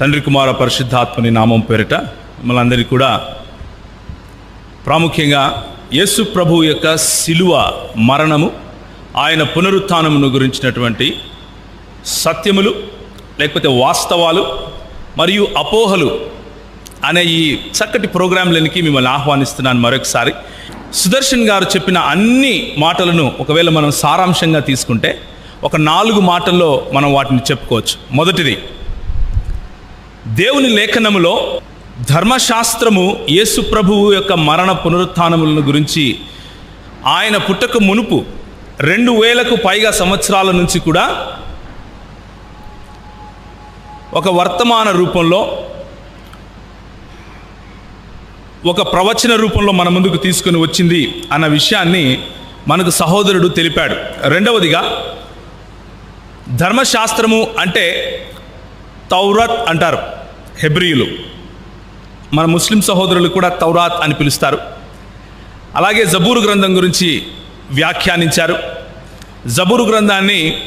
తండ్రి కుమార పరిశుద్ధాత్మని నామం పేరిట మిమ్మల్ని అందరికీ కూడా ప్రాముఖ్యంగా యేసు ప్రభు యొక్క శిలువ మరణము ఆయన పునరుత్నమును గురించినటువంటి సత్యములు లేకపోతే వాస్తవాలు మరియు అపోహలు అనే ఈ చక్కటి ప్రోగ్రాంలనికి మిమ్మల్ని ఆహ్వానిస్తున్నాను మరొకసారి. సుదర్శన్ గారు చెప్పిన అన్ని మాటలను ఒకవేళ మనం సారాంశంగా తీసుకుంటే ఒక నాలుగు మాటల్లో మనం వాటిని చెప్పుకోవచ్చు. మొదటిది దేవుని లేఖనములో ధర్మశాస్త్రము యేసు ప్రభువు యొక్క మరణ పునరుత్నములను గురించి ఆయన పుట్టక మునుపు రెండు వేలకు పైగా సంవత్సరాల నుంచి కూడా ఒక వర్తమాన రూపంలో ఒక ప్రవచన రూపంలో మన ముందుకు తీసుకొని వచ్చింది అన్న విషయాన్ని మనకు సహోదరుడు తెలిపాడు. రెండవదిగా ధర్మశాస్త్రము అంటే తౌరత్ అంటారు. హెబ్రియులు. మన ముస్లిం సహోదరులు కూడా తౌరాత్ అని పిలుస్తారు. అలాగే జబూరు గ్రంథం గురించి వ్యాఖ్యానించారు. జబూరు గ్రంథాన్ని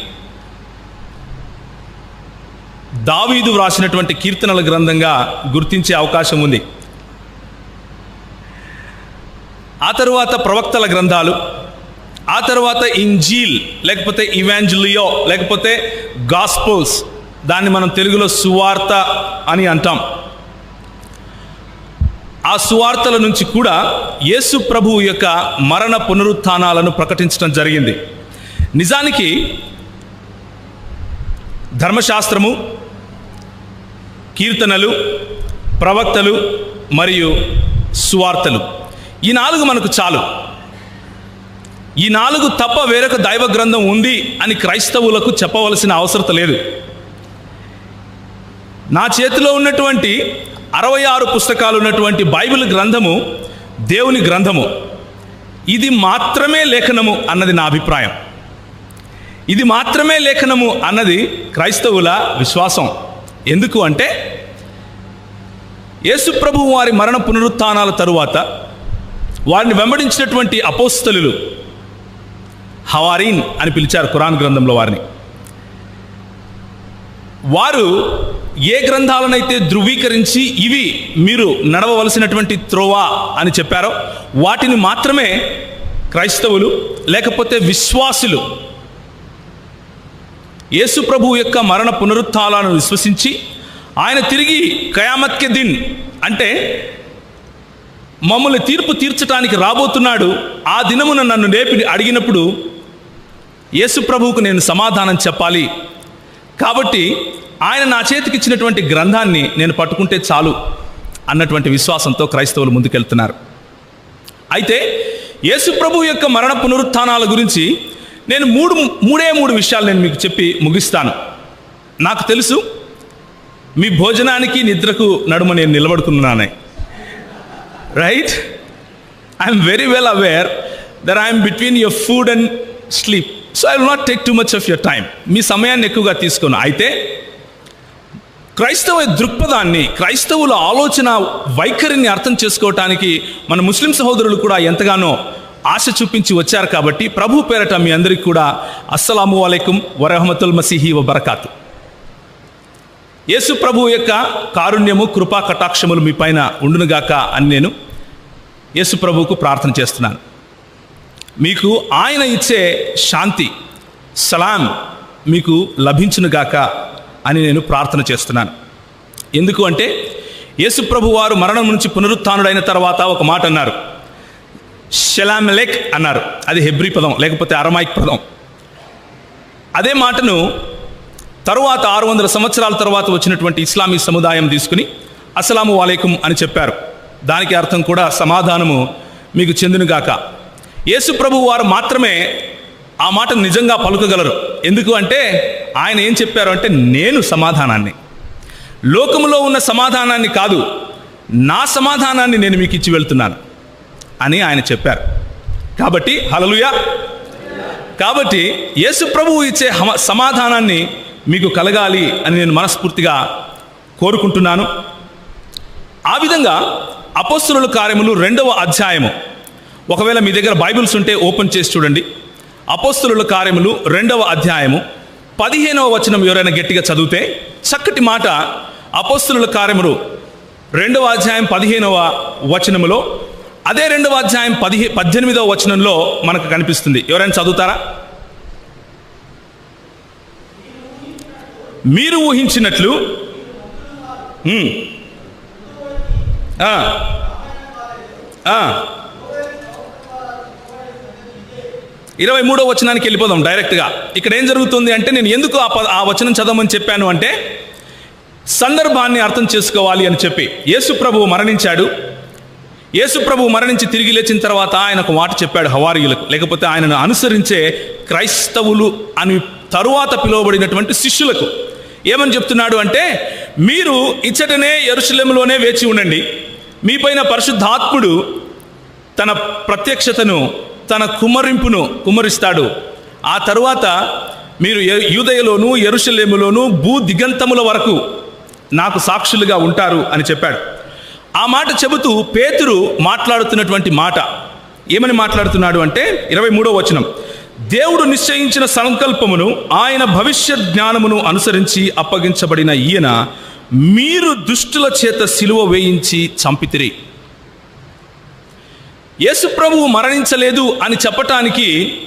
దావీదు వ్రాసినటువంటి కీర్తనల గ్రంథంగా గుర్తించే అవకాశం ఉంది. ఆ తరువాత ప్రవక్తల గ్రంథాలు ఆ తర్వాత ఇంజీల్ లేకపోతే ఇవాంజలియో లేకపోతే గాస్పోల్స్ దాన్ని మనం తెలుగులో సువార్త అని అంటాం. ఆ సువార్తల నుంచి కూడా యేసు ప్రభువు యొక్క మరణ పునరుత్థానాలను ప్రకటించడం జరిగింది. నిజానికి ధర్మశాస్త్రము కీర్తనలు ప్రవక్తలు మరియు సువార్తలు. ఈ నాలుగు మనకు చాలు. ఈ నాలుగు తప్ప వేరొక దైవ గ్రంథం ఉంది అని క్రైస్తవులకు చెప్పవలసిన అవసరత లేదు. నా చేతిలో ఉన్నటువంటి అరవై ఆరు పుస్తకాలు ఉన్నటువంటి బైబిల్ గ్రంథము దేవుని గ్రంథము. ఇది మాత్రమే లేఖనము అన్నది నా అభిప్రాయం. ఇది మాత్రమే లేఖనము అన్నది క్రైస్తవుల విశ్వాసం. ఎందుకు అంటే యేసుప్రభు వారి మరణ పునరుత్నాల తరువాత వారిని వెంబడించినటువంటి అపోస్తలు హవారీన్ అని పిలిచారు ఖురాన్ గ్రంథంలో వారిని. వారు ఏ గ్రంథాలనైతే ధృవీకరించి ఇవి మీరు నడవవలసినటువంటి త్రోవా అని చెప్పారో వాటిని మాత్రమే క్రైస్తవులు లేకపోతే విశ్వాసులు యేసు ప్రభు యొక్క మరణ పునరుత్థానాలను విశ్వసించి ఆయన తిరిగి కయామత్కె దిన్ అంటే మమ్మల్ని తీర్పు తీర్చడానికి రాబోతున్నాడు ఆ దినమున నన్ను లేపి అడిగినప్పుడు యేసు ప్రభువుకు నేను సమాధానం చెప్పాలి. కాబట్టి ఆయన నా చేతికి ఇచ్చినటువంటి గ్రంథాన్ని నేను పట్టుకుంటే చాలు అన్నటువంటి విశ్వాసంతో క్రైస్తవులు ముందుకెళ్తున్నారు. అయితే యేసు ప్రభు యొక్క మరణ పునరుత్థానాల గురించి నేను మూడు మూడే మూడు విషయాలు నేను మీకు చెప్పి ముగిస్తాను. నాకు తెలుసు మీ భోజనానికి నిద్రకు నడుమ నేను నిలబడుకున్నానే. Right? I'm very well aware that I'm between your food and sleep. So I will not take too much of your time మీ సమయాన్ని ఎక్కువగా తీసుకోను. అయితే క్రైస్తవ దృక్పథాన్ని క్రైస్తవుల ఆలోచన వైఖరిని అర్థం చేసుకోవటానికి మన ముస్లిం సహోదరులు కూడా ఎంతగానో ఆశ చూపించి వచ్చారు కాబట్టి ప్రభు పేరట మీ అందరికీ కూడా అస్సలాము అలైకుం వరహమతుల్ మసీహి వ యేసు ప్రభు యొక్క కారుణ్యము కృపా కటాక్షములు మీ పైన ఉండునుగాక అని నేను యేసు ప్రభువుకు ప్రార్థన చేస్తున్నాను. మీకు ఆయన ఇచ్చే శాంతి సలాం మీకు లభించునుగాక అని నేను ప్రార్థన చేస్తున్నాను. ఎందుకు అంటే యేసుప్రభు వారు మరణం నుంచి పునరుత్డైన తర్వాత ఒక మాట అన్నారు. షలామెలెక్ అన్నారు. అది హెబ్రి పదం లేకపోతే అరమాయిక్ పదం. అదే మాటను తరువాత ఆరు వందల సంవత్సరాల తర్వాత వచ్చినటువంటి ఇస్లామీ సముదాయం తీసుకుని అస్సలాము వాలేకుం అని చెప్పారు. దానికి అర్థం కూడా సమాధానము మీకు చెందునుగాక. యేసుప్రభు వారు మాత్రమే ఆ మాట నిజంగా పలుకగలరు. ఎందుకు అంటే ఆయన ఏం చెప్పారు అంటే నేను సమాధానాన్ని. లోకములో ఉన్న సమాధానాన్ని కాదు నా సమాధానాన్ని నేను మీకు ఇచ్చి వెళ్తున్నాను అని ఆయన చెప్పారు. కాబట్టి హలలుయా కాబట్టి యేసు ప్రభువు ఇచ్చే హమ- సమాధానాన్ని మీకు కలగాలి అని నేను మనస్ఫూర్తిగా కోరుకుంటున్నాను. ఆ విధంగా అపస్సుల కార్యములు రెండవ అధ్యాయము. ఒకవేళ మీ దగ్గర బైబిల్స్ ఉంటే ఓపెన్ చేసి చూడండి. అపోస్తుల కార్యములు రెండవ అధ్యాయము. పదిహేనవ వచనం ఎవరైనా గట్టిగా చదివితే చక్కటి మాట అపోస్తుల కార్యములు రెండవ అధ్యాయం పదిహేనవ వచనములో అదే రెండవ అధ్యాయం పదిహే పద్దెనిమిదవ వచనంలో మనకు కనిపిస్తుంది. ఎవరైనా చదువుతారా? మీరు ఊహించినట్లు ఆ. ఆ. ఇరవై మూడో వచనానికి వెళ్ళిపోదాం డైరెక్ట్గా. ఇక్కడ ఏం జరుగుతుంది అంటే నేను ఎందుకు ఆ ఆ వచనం చదవమని చెప్పాను అంటే సందర్భాన్ని అర్థం చేసుకోవాలి అని చెప్పి. యేసు ప్రభువు మరణించాడు. యేసు ప్రభువు మరణించి తిరిగి లేచిన తర్వాత ఆయన ఒక మాట చెప్పాడు హవారీయులకు. లేకపోతే ఆయనను అనుసరించే క్రైస్తవులు అని తరువాత పిలువబడినటువంటి శిష్యులకు. ఏమని చెప్తున్నాడు అంటే మీరు ఇచ్చటనే ఎరుశలేములోనే వేచి ఉండండి. మీపైన పరిశుద్ధాత్ముడు తన ప్రత్యక్షతను తన కుమ్మరింపును కుమ్మరిస్తాడు ఆ తరువాత మీరు యూదయలోను ఎరుషలేములోను భూ దిగంతముల వరకు నాకు సాక్షులుగా ఉంటారు అని చెప్పాడు. ఆ మాట చెబుతూ పేతురు మాట్లాడుతున్నటువంటి మాట ఏమని మాట్లాడుతున్నాడు అంటే ఇరవై మూడో వచనం. దేవుడు నిశ్చయించిన సంకల్పమును ఆయన భవిష్య జ్ఞానమును అనుసరించి అప్పగించబడిన ఈయన మీరు దుష్టుల చేత సిలువ వేయించి చంపితిరి. యేసు ప్రభువు మరణించలేదు అని చెప్పటానికి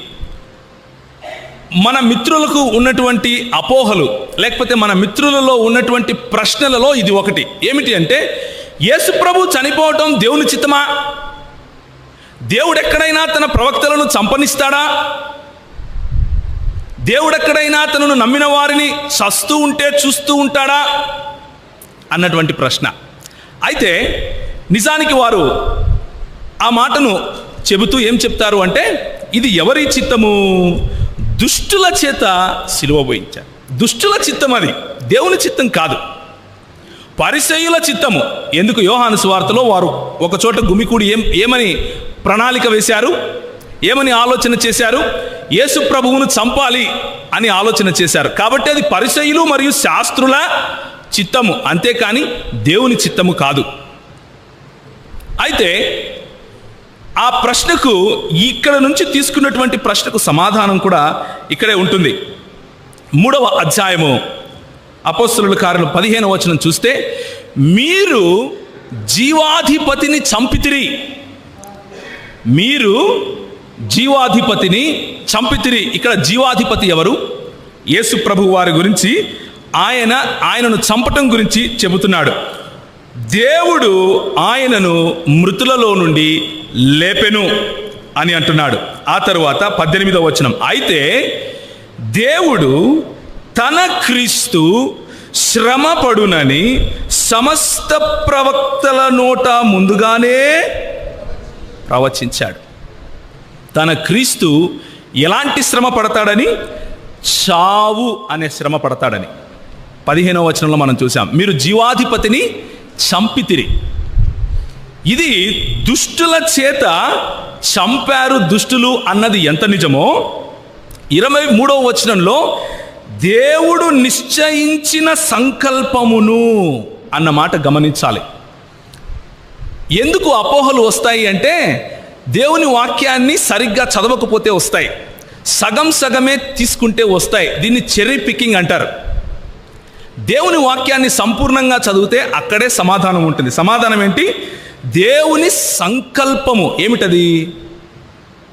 మన మిత్రులకు ఉన్నటువంటి అపోహలు లేకపోతే మన మిత్రులలో ఉన్నటువంటి ప్రశ్నలలో ఇది ఒకటి. ఏమిటి అంటే యేసు ప్రభు చనిపోవటం దేవుని చిత్తమా? దేవుడెక్కడైనా తన ప్రవక్తలను చంపనిస్తాడా? దేవుడెక్కడైనా తనను నమ్మిన వారిని చస్తూ ఉంటే చూస్తూ ఉంటాడా? అన్నటువంటి ప్రశ్న. అయితే నిజానికి వారు ఆ మాటను చెబుతూ ఏం చెప్తారు అంటే ఇది ఎవరి చిత్తము? దుష్టుల చేత సిలువ పోయించారు. దుష్టుల చిత్తం అది. దేవుని చిత్తం కాదు. పరిసయుల చిత్తము. ఎందుకు యోహాను సువార్తలో వారు ఒకచోట గుమికూడి ఏం ఏమని ప్రణాళిక వేశారు? ఏమని ఆలోచన చేశారు? యేసు ప్రభువును చంపాలి అని ఆలోచన చేశారు. కాబట్టి అది పరిసయులు మరియు శాస్త్రుల చిత్తము. అంతేకాని దేవుని చిత్తము కాదు. అయితే ఆ ప్రశ్నకు ఇక్కడ నుంచి తీసుకున్నటువంటి ప్రశ్నకు సమాధానం కూడా ఇక్కడే ఉంటుంది. మూడవ అధ్యాయము అపోస్తుల కారులు పదిహేను వచనం చూస్తే మీరు జీవాధిపతిని చంపితిరి. మీరు జీవాధిపతిని చంపితిరి. ఇక్కడ జీవాధిపతి ఎవరు? యేసు ప్రభు వారి గురించి ఆయన ఆయనను చంపటం గురించి చెబుతున్నాడు. దేవుడు ఆయనను మృతులలో నుండి లేపెను అని అంటున్నాడు. ఆ తరువాత పద్దెనిమిదవ వచనం. అయితే దేవుడు తన క్రీస్తు శ్రమపడునని సమస్త ప్రవక్తల నోట ముందుగానే ప్రవచించాడు. తన క్రీస్తు ఎలాంటి శ్రమ పడతాడని? చావు అనే శ్రమ పడతాడని. పదిహేనవ వచనంలో మనం చూసాం మీరు జీవాధిపతిని చంపితిరి. ఇది దుష్టుల చేత చంపారు దుష్టులు అన్నది ఎంత నిజమో? ఇరవై మూడవ వచనంలో దేవుడు నిశ్చయించిన సంకల్పమును అన్న మాట గమనించాలి. ఎందుకు అపోహలు వస్తాయి అంటే దేవుని వాక్యాన్ని సరిగ్గా చదవకపోతే వస్తాయి. సగం సగమే తీసుకుంటే వస్తాయి. దీన్ని చెర్రీ పికింగ్ అంటారు. దేవుని వాక్యాన్ని సంపూర్ణంగా చదివితే అక్కడే సమాధానం ఉంటుంది. సమాధానం ఏంటి? దేవుని సంకల్పము ఏమిటది?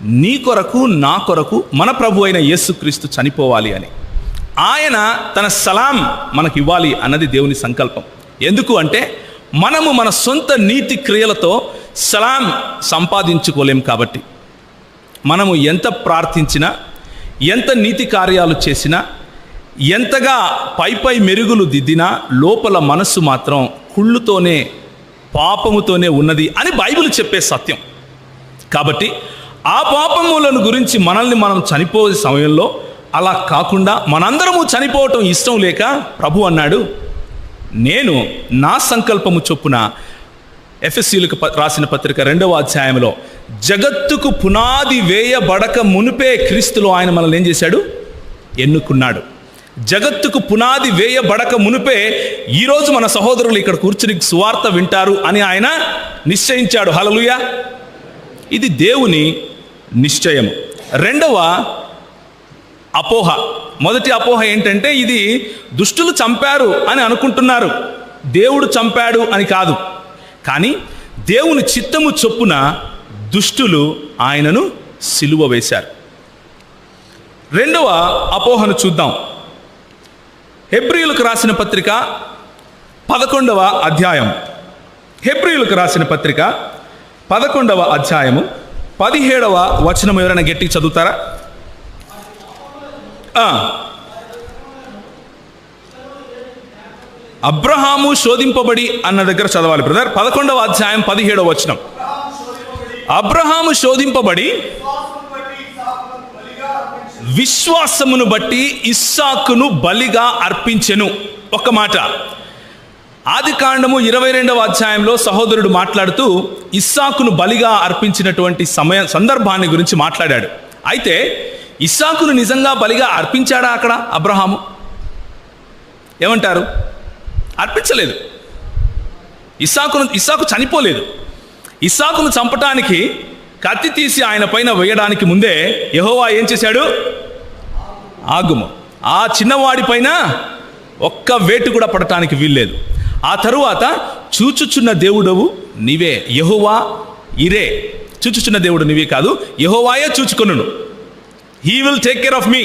నీ కొరకు నా కొరకు మన ప్రభు అయిన యేసుక్రీస్తు చనిపోవాలి అని. ఆయన తన సలాం మనకి ఇవ్వాలి అన్నది దేవుని సంకల్పం. ఎందుకు అంటే మనము మన సొంత నీతి క్రియలతో సలాం సంపాదించుకోలేం కాబట్టి. మనము ఎంత ప్రార్థించినా ఎంత నీతి కార్యాలు చేసినా ఎంతగా పై పై మెరుగులు దిద్దినా లోపల మనస్సు మాత్రం కుళ్ళుతోనే పాపముతోనే ఉన్నది అని బైబిల్ చెప్పే సత్యం. కాబట్టి ఆ పాపములను గురించి మనల్ని మనం చనిపోయే సమయంలో అలా కాకుండా మనందరము చనిపోవటం ఇష్టం లేక ప్రభు అన్నాడు నేను నా సంకల్పము చొప్పున ఎఫ్ఎస్సీలకు రాసిన పత్రిక రెండవ అధ్యాయంలో జగత్తుకు పునాది వేయబడక మునిపే క్రీస్తులో ఆయన మనల్ని ఏం చేశాడు? ఎన్నుకున్నాడు. జగత్తుకు పునాది వేయబడక మునిపే ఈరోజు మన సహోదరులు ఇక్కడ కూర్చుని సువార్త వింటారు అని ఆయన నిశ్చయించాడు. హలలుయ ఇది దేవుని నిశ్చయం రెండవ అపోహ. మొదటి అపోహ ఏంటంటే ఇది దుష్టులు చంపారు అని అనుకుంటున్నారు. దేవుడు చంపాడు అని కాదు. కానీ దేవుని చిత్తము చొప్పున దుష్టులు ఆయనను సిలువ వేశారు. రెండవ అపోహను చూద్దాం. హెబ్రియులకు రాసిన పత్రిక పదకొండవ అధ్యాయం. హెబ్రియులకు రాసిన పత్రిక పదకొండవ అధ్యాయము పదిహేడవ వచనం ఎవరైనా గట్టి చదువుతారా? అబ్రహాము శోధింపబడి అన్న దగ్గర చదవాలి బ్రదర్. పదకొండవ అధ్యాయం పదిహేడవ వచనం. అబ్రహాము శోధింపబడి విశ్వాసమును బట్టి ఇస్సాకును బలిగా అర్పించెను. ఒక మాట. ఆది కాండము ఇరవై రెండవ అధ్యాయంలో సహోదరుడు మాట్లాడుతూ ఇస్సాకును బలిగా అర్పించినటువంటి సమయ సందర్భాన్ని గురించి మాట్లాడాడు. అయితే ఇస్సాకును నిజంగా బలిగా అర్పించాడా అక్కడ అబ్రహాము? ఏమంటారు? అర్పించలేదు. ఇస్సాకును ఇస్సాకు చనిపోలేదు. ఇస్సాకును చంపటానికి కత్తి తీసి ఆయన పైన వేయడానికి ముందే యహోవా ఏం చేశాడు? ఆగుము. ఆ చిన్నవాడి పైన ఒక్క వేటు కూడా పడటానికి వీల్లేదు. ఆ తరువాత చూచుచున్న దేవుడవు నీవే. యహువా ఇరే. చూచుచున్న దేవుడు నీవే కాదు యహోవాయే చూచుకొను he will take care of me